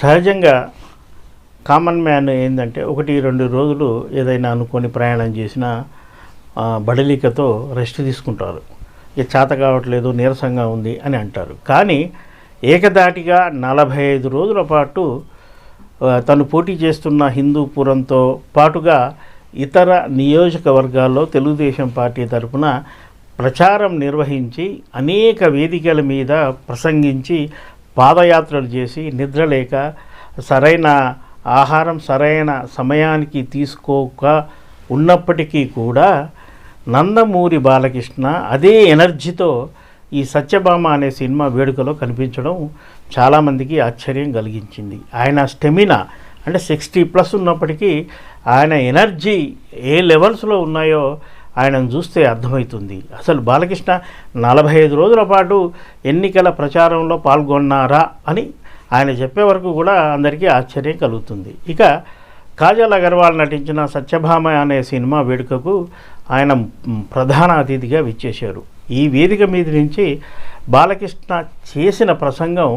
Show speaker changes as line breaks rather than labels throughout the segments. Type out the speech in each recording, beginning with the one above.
సహజంగా common man ఏంటంటే ఒకటి రెండు రోజులు ఏదైనా అనుకొని ప్రయాణం చేసిన బడలికతో రెస్ట్ తీసుకుంటారు. ఇక చేత కావట్లేదు నీరసంగా ఉంది అని అంటారు. కానీ ఏకదాటిగా నలభై ఐదు రోజుల పాటు తను పోటీ చేస్తున్న హిందూపురంతో పాటుగా ఇతర నియోజకవర్గాల్లో తెలుగుదేశం పార్టీ తరఫున ప్రచారం నిర్వహించి అనేక వేదికల మీద ప్రసంగించి పాదయాత్రలు చేసి నిద్ర లేక సరైన ఆహారం సరైన సమయానికి తీసుకోక ఉన్నప్పటికీ కూడా నందమూరి బాలకృష్ణ అదే ఎనర్జీతో ఈ సత్యభామ అనే సినిమా వేడుకలో కనిపించడం చాలామందికి ఆశ్చర్యం కలిగించింది. ఆయన స్టెమినా అంటే సిక్స్టీ ప్లస్ ఉన్నప్పటికీ ఆయన ఎనర్జీ ఏ లెవెల్స్లో ఉన్నాయో ఆయనను చూస్తే అర్థమవుతుంది. అసలు బాలకృష్ణ నలభై ఐదు రోజుల పాటు ఎన్నికల ప్రచారంలో పాల్గొన్నారా అని ఆయన చెప్పే వరకు కూడా అందరికీ ఆశ్చర్యం కలుగుతుంది. ఇక కాజల్ అగర్వాల్ నటించిన సత్యభామ అనే సినిమా వేడుకకు ఆయన ప్రధాన అతిథిగా విచ్చేశారు. ఈ వేదిక మీద నుంచి బాలకృష్ణ చేసిన ప్రసంగం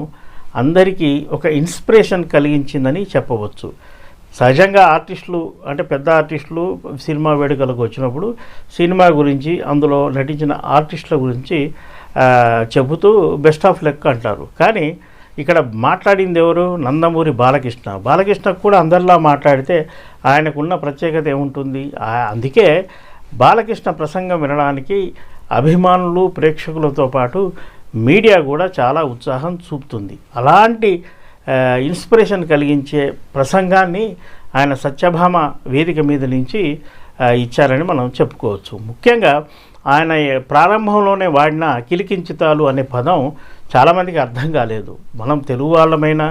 అందరికీ ఒక ఇన్స్పిరేషన్ కలిగించిందని చెప్పవచ్చు. సహజంగా ఆర్టిస్టులు అంటే పెద్ద ఆర్టిస్టులు సినిమా వేడుకలకు వచ్చినప్పుడు సినిమా గురించి అందులో నటించిన ఆర్టిస్టుల గురించి చెబుతూ బెస్ట్ ఆఫ్ లెక్ అంటారు. కానీ ఇక్కడ మాట్లాడింది ఎవరు? నందమూరి బాలకృష్ణ. బాలకృష్ణ కూడా అందరిలా మాట్లాడితే ఆయనకున్న ప్రత్యేకత ఏముంటుంది? అందుకే బాలకృష్ణ ప్రసంగం వినడానికి అభిమానులు ప్రేక్షకులతో పాటు మీడియా కూడా చాలా ఉత్సాహం చూపుతుంది. అలాంటి ఇన్స్పిరేషన్ కలిగించే ప్రసంగాన్ని ఆయన సత్యభామ వేదిక మీద నుంచి ఇచ్చారని మనం చెప్పుకోవచ్చు. ముఖ్యంగా ఆయన ప్రారంభంలోనే వాడిన కిలికించితాలు అనే పదం చాలామందికి అర్థం కాలేదు. మనం తెలుగు వాళ్ళమైనా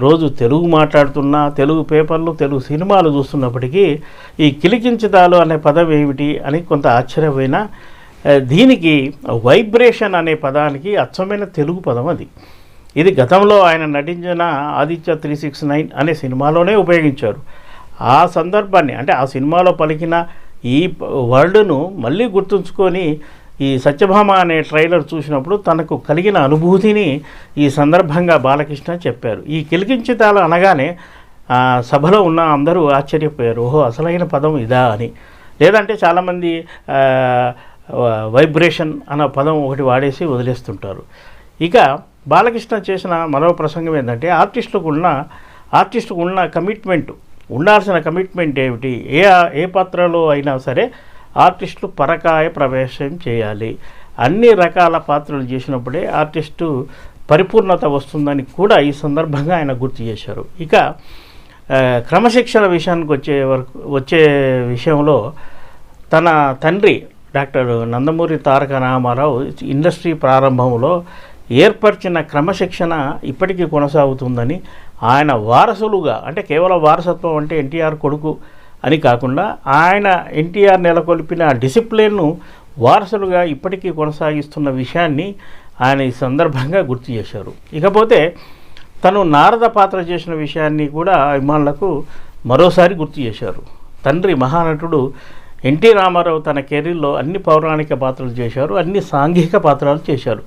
రోజు తెలుగు మాట్లాడుతున్నా తెలుగు పేపర్లు తెలుగు సినిమాలు చూస్తున్నప్పటికీ ఈ కిలికించితాలు అనే పదం ఏమిటి అని కొంత ఆశ్చర్యమైన దీనికి వైబ్రేషన్ అనే పదానికి అచ్చమైన తెలుగు పదం అది. ఇది గతంలో ఆయన నటించిన ఆదిత్య త్రీ సిక్స్ నైన్ అనే సినిమాలోనే ఉపయోగించారు. ఆ సందర్భాన్ని అంటే ఆ సినిమాలో పలికిన ఈ ప- వర్డ్ను మళ్ళీ గుర్తుంచుకొని ఈ సత్యభామ అనే ట్రైలర్ చూసినప్పుడు తనకు కలిగిన అనుభూతిని ఈ సందర్భంగా బాలకృష్ణ చెప్పారు. ఈ కిలికించితాలు అనగానే సభలో ఉన్న అందరూ ఆశ్చర్యపోయారు. ఓహో అసలైన పదం ఇదా అని. లేదంటే చాలామంది వైబ్రేషన్ అన్న పదం ఒకటి వాడేసి వదిలేస్తుంటారు. ఇక బాలకృష్ణ చేసిన మరో ప్రసంగం ఏంటంటే ఆర్టిస్టులకు ఉన్న ఆర్టిస్టుకు ఉన్న కమిట్మెంట్ ఉండాల్సిన కమిట్మెంట్ ఏమిటి? ఏ ఏ పాత్రలో అయినా సరే ఆర్టిస్టులు పరకాయ ప్రవేశం చేయాలి. అన్ని రకాల పాత్రలు చేసినప్పుడే ఆర్టిస్టు పరిపూర్ణత వస్తుందని కూడా ఈ సందర్భంగా ఆయన గుర్తు చేశారు. ఇక క్రమశిక్షణ విషయానికి వచ్చే వరకు వచ్చే విషయంలో తన తండ్రి డాక్టర్ నందమూరి తారక రామారావు ఇండస్ట్రీ ప్రారంభంలో ఏర్పరిచిన క్రమశిక్షణ ఇప్పటికీ కొనసాగుతుందని ఆయన వారసులుగా అంటే కేవలం వారసత్వం అంటే ఎన్టీఆర్ కొడుకు అని కాకుండా ఆయన ఎన్టీఆర్ నెలకొల్పిన డిసిప్లిన్ను వారసులుగా ఇప్పటికీ కొనసాగిస్తున్న విషయాన్ని ఆయన ఈ సందర్భంగా గుర్తు చేశారు. ఇకపోతే తను నారద పాత్ర చేసిన విషయాన్ని కూడా అభిమానులకు మరోసారి గుర్తు చేశారు. తండ్రి మహానటుడు ఎన్టీ రామారావు తన కెరీర్లో అన్ని పౌరాణిక పాత్రలు చేశారు అన్ని సాంఘిక పాత్రలు చేశారు.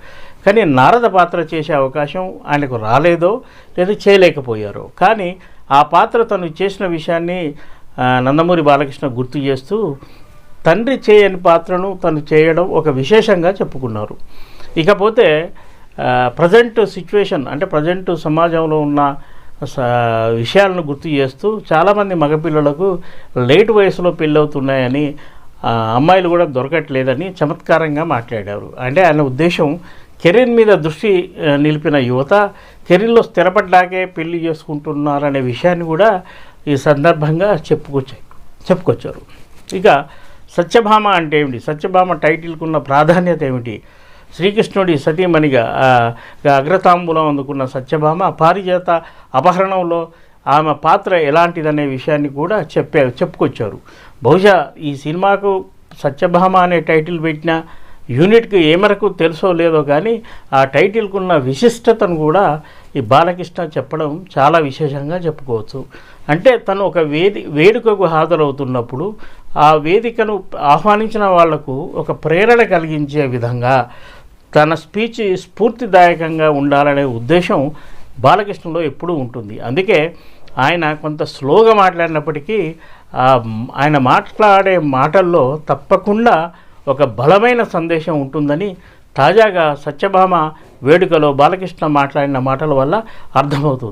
కానీ నారద పాత్ర చేసే అవకాశం ఆయనకు రాలేదో లేదా చేయలేకపోయారో. కానీ ఆ పాత్ర తను చేసిన విషయాన్ని నందమూరి బాలకృష్ణ గుర్తు చేస్తూ తండ్రి చేయని పాత్రను తను చేయడం ఒక విశేషంగా చెప్పుకున్నారు. ఇకపోతే ప్రజెంట్ సిచ్యువేషన్ అంటే ప్రజెంట్ సమాజంలో ఉన్న స- విషయాలను గుర్తు చేస్తూ చాలామంది మగపిల్లలకు లేట్ వయసులో పెళ్ళవుతున్నాయని అమ్మాయిలు కూడా దొరకట్లేదని చమత్కారంగా మాట్లాడారు. అంటే ఆయన ఉద్దేశం కెరీర్ మీద దృష్టి నిలిపిన యువత కెరీర్లో స్థిరపడ్డాకే పెళ్ళి చేసుకుంటున్నారనే విషయాన్ని కూడా ఈ సందర్భంగా చెప్పుకొచ్చాయి చెప్పుకొచ్చారు. ఇక సత్యభామ అంటే ఏమిటి? సత్యభామ టైటిల్కు ఉన్న ప్రాధాన్యత ఏమిటి? శ్రీకృష్ణుడి సతీమణిగా అగ్రతాంబులం అగ్రతాంబూలం అందుకున్న సత్యభామ పారిజాత అపహరణంలో ఆమె పాత్ర ఎలాంటిదనే విషయాన్ని కూడా చెప్పే చెప్పుకొచ్చారు. బహుశా ఈ సినిమాకు సత్యభామ అనే టైటిల్ పెట్టిన యూనిట్కి ఏ మేరకు తెలుసో లేదో కానీ ఆ టైటిల్కు ఉన్న విశిష్టతను కూడా ఈ బాలకృష్ణ చెప్పడం చాలా విశేషంగా చెప్పుకోవచ్చు. అంటే తను ఒక వేది వేడుకకు హాజరవుతున్నప్పుడు ఆ వేదికను ఆహ్వానించిన వాళ్ళకు ఒక ప్రేరణ కలిగించే విధంగా తన స్పీచ్ స్ఫూర్తిదాయకంగా ఉండాలనే ఉద్దేశం బాలకృష్ణలో ఎప్పుడూ ఉంటుంది. అందుకే ఆయన కొంత స్లోగా మాట్లాడినప్పటికీ ఆయన మాట్లాడే మాటల్లో తప్పకుండా ఒక బలమైన సందేశం ఉంటుందని తాజాగా సత్యభామ వేడుకలో బాలకృష్ణ మాట్లాడిన మాటల వల్ల అర్థమవుతుంది.